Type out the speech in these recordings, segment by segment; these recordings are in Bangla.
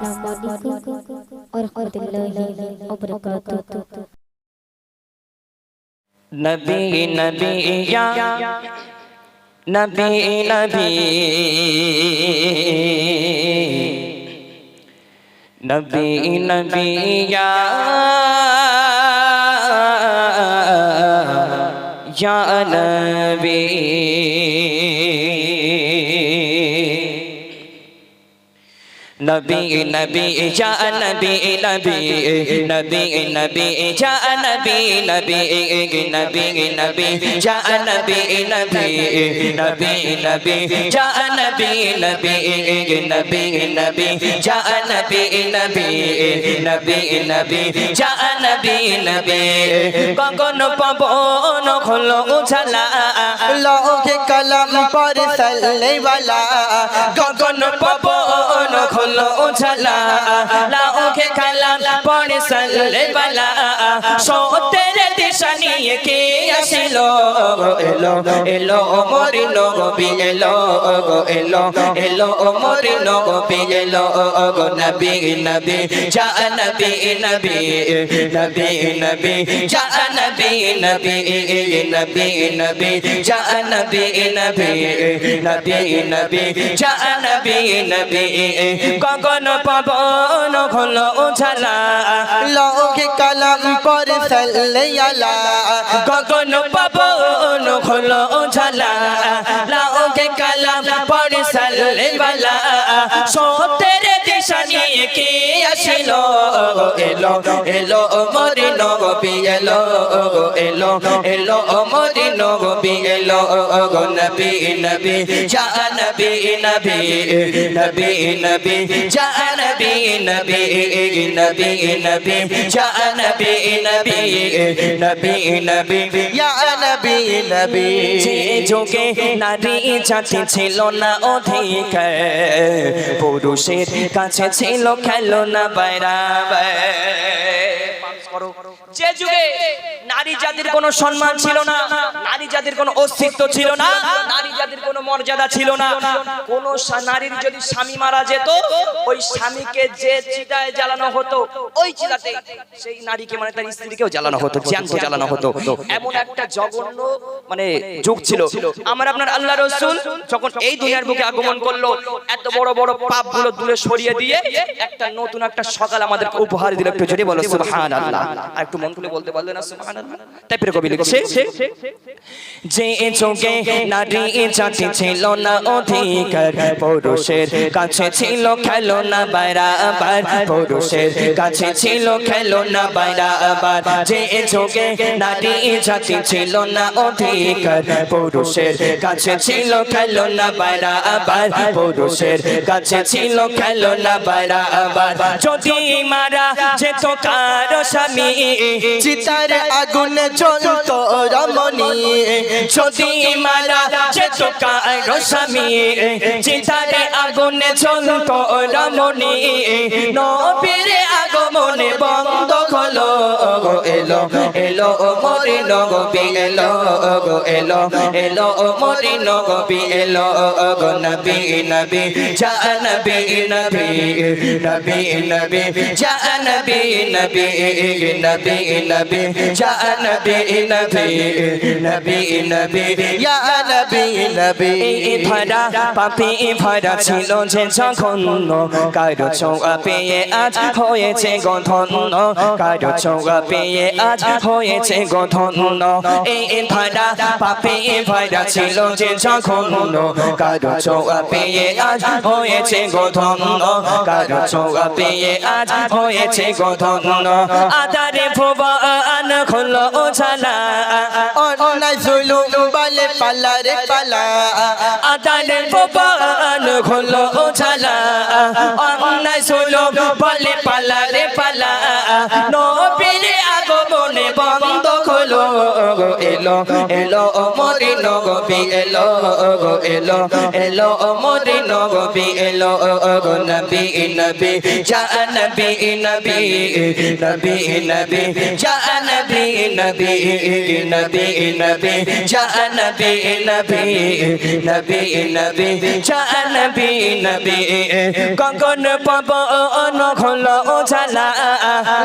السلام عليكم ورحمة الله وبركاته نبي نبي يا نبي نبي نبي نبي يا يا نبي नबी नबी नबी या नबी नबी नबी नबी या नबी नबी नबी नबी या नबी नबी नबी नबी या नबी नबी नबी नबी या नबी नबी नबी नबी या नबी नबी গগন পবন হলো উছালা लोहे कलम पर सल्ले वाला গগন পবন হলো উছালা লাউকে কালাম পড়ে সাল্লে বালা সত্যের দিশা নিয়ে কে আসিল এলো এলো মরি নবী এলো এলো এলো মরি নবী এলো নবী নবী যা নবী নবী নবী নবী যা নবী নবী নবী নবী যা নবী নবী নবী নবী যা নবী নবী গগন পাবন ঘন উঝালা লৌকে কলম পরে সালা গগন পাবন ঘন উঝালা লৌকে কলম পরে সালা সতের দিশা নিয়ে কে আসলো এলো এলো মরি নবী এলো এলো এলো মরি নবী এলো নবী নবী যা নবী নবী নবী নবী যা নবী নবী নবী নবী যা নবী নবী নবী নবী ইয়া নবী নবী যোগে নারী জাতি ছিল না অধিক পুরুষের কাছে ছিল খেলনা বাইরা যে যুগে নারী জাতির কোনো সম্মান ছিল না। নারী জাতির কোনো অস্তিত্ব ছিল না। নারী জাতির কোনো মর্যাদা ছিল না। কোন নারীর যদি স্বামী মারা যেত, ওই স্বামীকে যে চিতায় জ্বালানো হতো, ওই চিতাতে সেই নারীকে মানে তার স্ত্রীকেও জ্বালানো হতো, জ্যান্ত জ্বালানো হতো। এমন একটা জঘন্য মানে যুগ ছিল। আমার আপনার আল্লাহ রসুল যখন এই দুনিয়ার বুকে আগমন করল, এত বড় বড় পাপগুলো দূরে সরিয়ে দিয়ে একটা নতুন একটা সকাল আমাদেরকে উপহার দিল। একটু জোরে বলো সুবহান আল্লাহ আর একটু মন খুলে বলতে পারলে না সুবহান প্রিয় কবি লিখছে যে চোখে নারী জাতি ছিল না অধিকার পুরুষের কাছে ছিল খেলনা বাইরাবার পুরুষের কাছে ছিল খেলনা বাইরাবার যে চোখে নারী জাতি ছিল না অধিকার পুরুষের কাছে ছিল খেলনা বাইরাবার পুরুষের কাছে ছিল খেলনা বাইরাবার যদি মারা যেত কারও স্বামী চিতার আগুন জ্বলতো রমণী। যদি মারা যেত কারও স্বামী চিতারে আগুনে জ্বলত রমণী। নবীর আগমনে বন্ধ হলো। এলো এলো মরি নবী এলো গো এলো এলো মরি নবী এলো গো নবী নবী যা নবী নবী নবী নবী যা নবী নবী নবী নবী যা নবী নবী নবী নবী ইয়া নবী নবী ভরা পাপি ভরা ছিল যে জঘন্য কারও চৌয়া পেয়ে আজ হয়েছে গন্ধন্য কারও চৌয়া পেয়ে আজ হয়েছে গধন্য এই ভরা পাপি ভরা ছিল যে জঘন্য কারও চৌয়া পেয়ে আজ হয়েছে গধন্য কারও চৌয়া পেয়ে আজ হয়েছে গধন্য আদারে ভুবন হলো ঝালা। অন্যায় জুলুম বলে পালা রে পালা। আদানের ভবান হলো ঝালা। অন্যায় শুলো বলে পালা রে পালা। গো এলো এলো মরি নবী এলো গো এলো এলো মরি নবী এলো গো নবী নবী যা নবী নবী নবী নবী যা নবী নবী নবী নবী যা নবী নবী নবী নবী যা নবী নবী কখন পাব অনখল ঝালা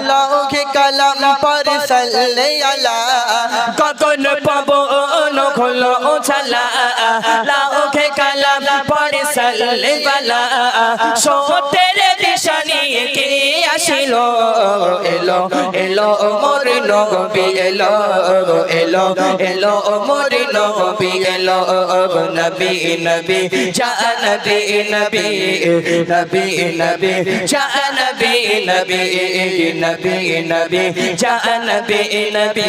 লৌকে কালাম পর সাল্লে আলা। কখন পাব অনখল ঝালা লৌকে কালাম পর সালে বালা। সতের দিশা নিয়ে কে আসিল এলো এলো মোর নবী এলো এলো এলো মোর নবী এলো নবী নবী যা নবী নবী নবী নবী যা নবী নবী নবী নবী যা নবী নবী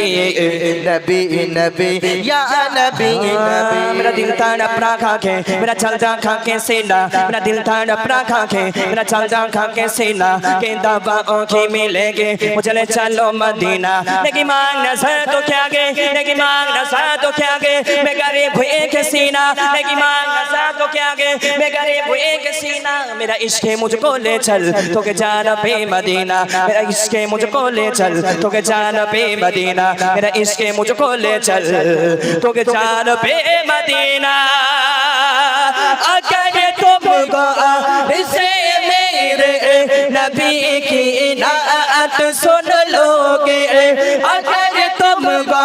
নবী নবী ইয়া নবী নবী मेरा दिल ताड़ा अपना खा के मेरा चल जा खा के सेना मेरा दिल ताड़ा अपना खा के मेरा चल जा खा के सेना के दबा ओखे मिलेंगे। मुझे ले चलो मदीना। लेकिन मांग न सर तो क्या गे? लेकिन मांग न सर तो क्या गे? मैं गरीब हुए के सीना। लेकिन मांग न सर तो क्या गे? मैं गरीब हुए के सीना। मेरा इश्क मुझको ले चल तो के जाना पे मदीना। मेरा इश्क मुझको ले चल तो के जाना पे मदीना। मेरा इश्क मुझको ले चल तो के जाना पे मदीना। अगर तुमको से नबी की नात सुन लोगे अगर तुमको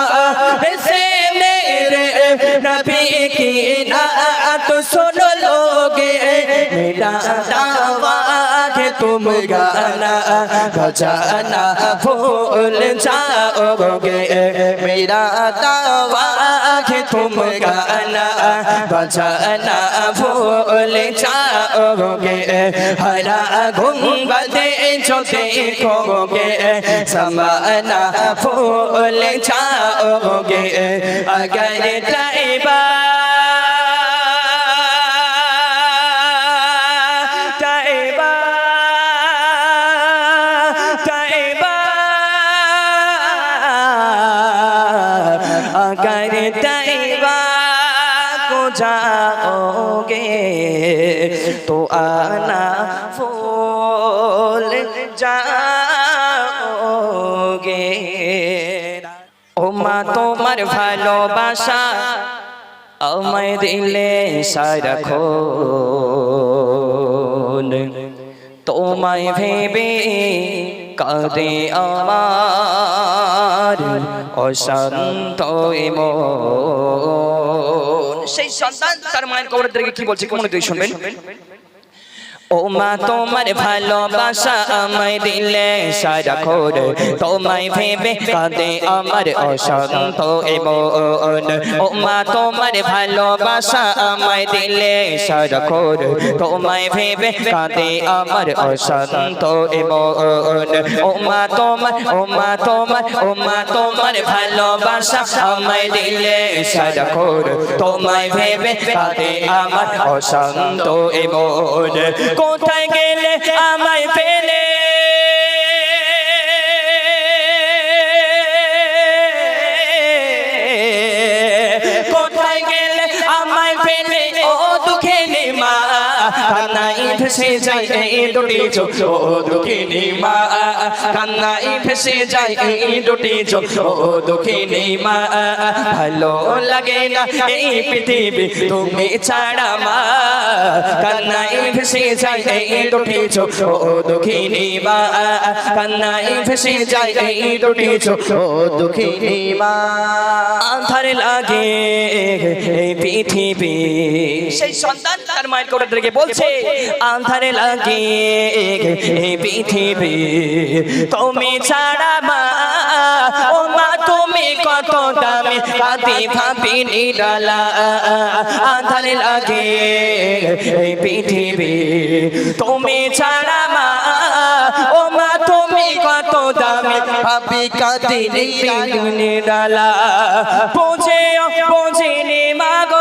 से मेरे नबी की नात सुन लोगे मेरा दावा है तुम गाना बजाना भूल जाओगे मेरा दावा है तुम गाना बजाना भूल जाओगे हरा गुंबद जो देखोगे समाना भूल जाओगे अगर তো আনা ফুল যাওগে। ও মা, তোমার ভালোবাসা আমায় দিলে সারাখো তোমায় ভেবে কাঁদে আমার অশান্ত সেই সন্তান তার মায়ের কবরের দিকে কি বলছে কেমন দিয়ে শুনবেন? ও মা তোমার ভালোবাসা আমায় দিলে সারা খোর তোমায় ভেবে কাঁদে আমার অশান্ত মন। ও মা তোমার ভালোবাসা আমায় দিলে সারা খোর তোমায় ভেবে কাঁদে আমার অশান্ত মন। ও মা তোমার ও মা তোমার ও মা তোমার ভালোবাসা আমায় দিলে সারা খোর তোমায় ভেবে কাঁদে আমার অশান্ত মন। কোথায় গেলে আমায় পেলে? কোথায় গেলে আমায় পেলে? ও দুঃখে মা নাই ভেসে যায় এই দুটি চোখ, ও দুঃখিনী মা কান্নাই ভেসে যায় এই দুটি চোখ দুঃখিনী মা, ভালো লাগে না এই পৃথিবী তুমি ছাড়া মা কান্নাই ভেসে যায় এই দুটি চোখ দুঃখিনী মা কান্নাই ভেসে যায় এই দুটি চোখ দুঃখিনী মা। আধার লাগে এই পৃথিবী, সেই সন্তান তার মায়ের কবরের দিকে বলছে, আন্ধারে লাগে পৃথিবী তুমি ছাড়া মা ও মা, তুমি কত দামি কাঁদি ভাবি নিরালা আন্ধারে লাগে এই পৃথিবী তুমি ছাড়া মা ও মা, তুমি কত দামি ভাবি কাঁদি নিরালা পৌঁছে পৌঁছে নে মাগো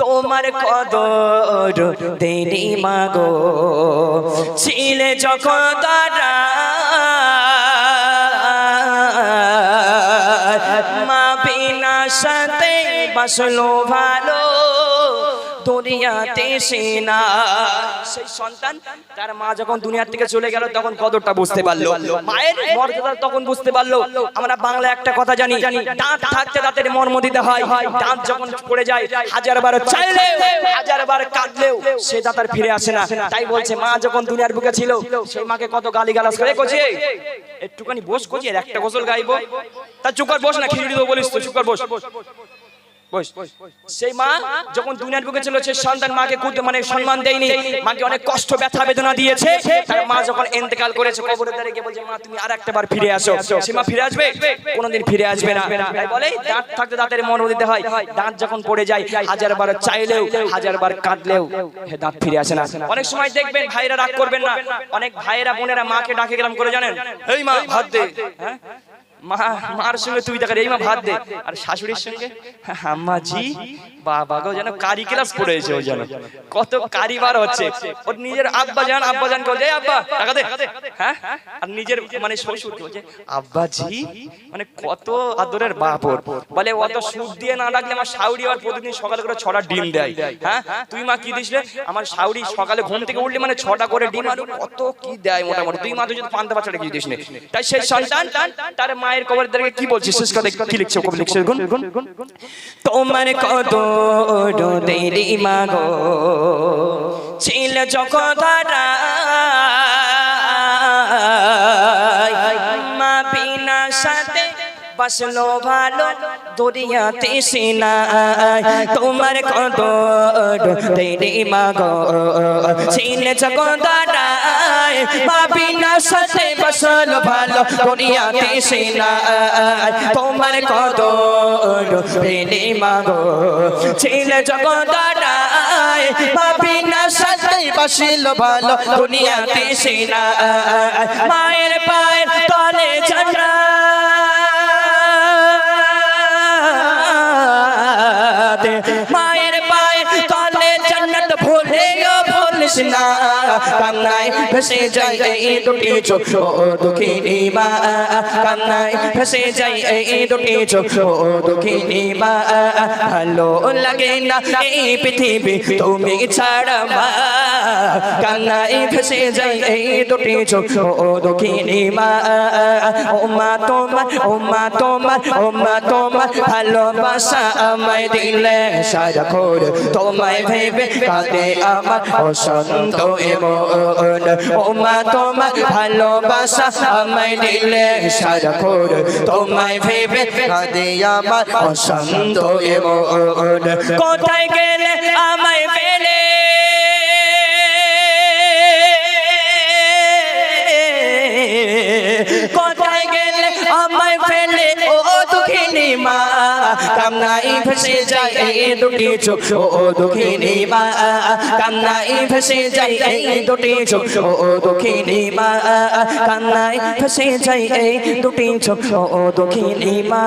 তোমার কদর দেরি মাগো। ছিলে যখন তারা মা বিনা সাথে বাসলো ভালো। দুনিয়াতে সেনা। সেই সন্তান তার মা যখন দুনিয়ার থেকে চলে গেল তখন কদরটা বুঝতে পারল। মায়ের মর্যাদা তখন বুঝতে পারল। আমরা বাংলা একটা কথা জানি দাঁত থাকতে দাঁতের মর্ম দিতে হয়। দাঁত যখন পড়ে যায় হাজার বার চাইলে হাজার বার কাঁদলেও সে দাঁত আর ফিরে আসে না। তাই বলছে মা যখন দুনিয়ার বুকে ছিল সেই মাকে কত গালি গালাজ করে কোচে একটুখানি বস কোচি একটা গোসল গাইবো। তা চুকার বস না খিচুড়ি দেবো বলিস তো চুকার বস। সেই মা যখন দুনিয়ার বুকে ছিল সে সন্তান মাকে খুদ মানে সম্মান দেয়নি, মাকে অনেক কষ্ট, ব্যথা, বেদনা দিয়েছে, তার মা যখন ইন্তেকাল করেছে, কবরের ধারে গিয়ে বলছে, মা, তুমি আর একটা বার ফিরে আসো। সে মা ফিরে আসবে? কোনোদিন ফিরে আসবে না। তাই বলে, দাঁত থাকতে দাঁতের মন দিতে হয়। দাঁত যখন পড়ে যায়, হাজার বার চাইলেও, হাজার বার কাঁদলেও হে দাঁত ফিরে আসে না। অনেক সময় দেখবেন ভাইরা রাগ করবেন না। অনেক ভাইরা বোনেরা মাকে ডাকে গেলাম করে, জানেন? এই মা ভাত দে। হ্যাঁ? মা, মার সঙ্গে তুই দেখা মা ভাত দে। আর শাশুড়ির সঙ্গে? আম্মা জি বাবা গো যেন কারি ক্লাস পড়েছে ও যেন। কত হচ্ছে। ওর নিজের আব্বা আব্বা আব্বা, টাকা দে। হ্যাঁ? আর নিজের মানে শ্বশুর বলছে, আব্বা জি মানে কত আদরের বাপ ওর। বলে, অত সুদ দিয়ে না রাখলে আমার শাউরি আর প্রতিদিন সকালে করে ছটা ডিম দেয়। হ্যাঁ? তুই মা কি দিস আমার শাউরি সকালে ঘুম থেকে উঠলে মানে ছটা করে ডিম আর কত কি দেয় মোটামুটি? তুই মা তুই যদি পান্তা বাচ্চাটা কি দিস তাই সেই সন্তান, তার মায়ের কবরের দ্বারা কি বলছিস? শেষ কথা কি লিখছে কবর লিখছে? গুন গুন। গুন তোমার কত দেরি মাগো। ছিল যখন তারা মা বিনা সাথে বাসলো ভালো দরিয়াতে সিনা তোমার কত দেরি মাগো। ছিল যখন তারা মা সাথে বাসলো ভালো দরিয়াতে সিনা তোমার কত দেরি মাগো, ছিল যখন তারা মা সাথে বাসিল ভালো, দুনিয়াতে সিনা মায়ের পায়ের তলে জান্নাত মায়ের না কান্নায় ভেসে যায় এই দুটি চোখ দুঃখিনী মা। কান্নায় ভেসে যায় এই দুটি চোখ দুঃখিনী মা। ভালো লাগে না এই পৃথিবী, তুমি ছাড়া মা। কান্নায় ভেসে যায় এই ভালোবাসা আমায় দিলে সারাক্ষণ তোমায় ভেবে কাঁদে আমার অসন্ত এমন ও মা তোমার ভালোবাসা আমায় দিলে সারাক্ষণ তোমায় ভেবে কাঁদে আমার অসন্ত এমন কোথায় গেলে আমায় ফেলে কোথায় গেলে আমায় ফেলে ও দুঃখিনী মা কামনাই ভেসে যায় এই দুটি চোখ, ও দুঃখিনী মা। কান্নাই ভেসে যায় এই দুটি চোখ, ও দুঃখিনী মা। কান্নাই ভেসে যায় এই দুটি চোখ, ও দুঃখিনী মা।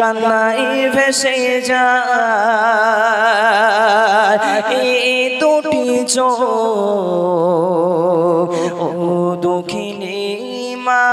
কান্নাই ভেসে যায় এই দুটি চোখ, ও দুঃখিনী মা।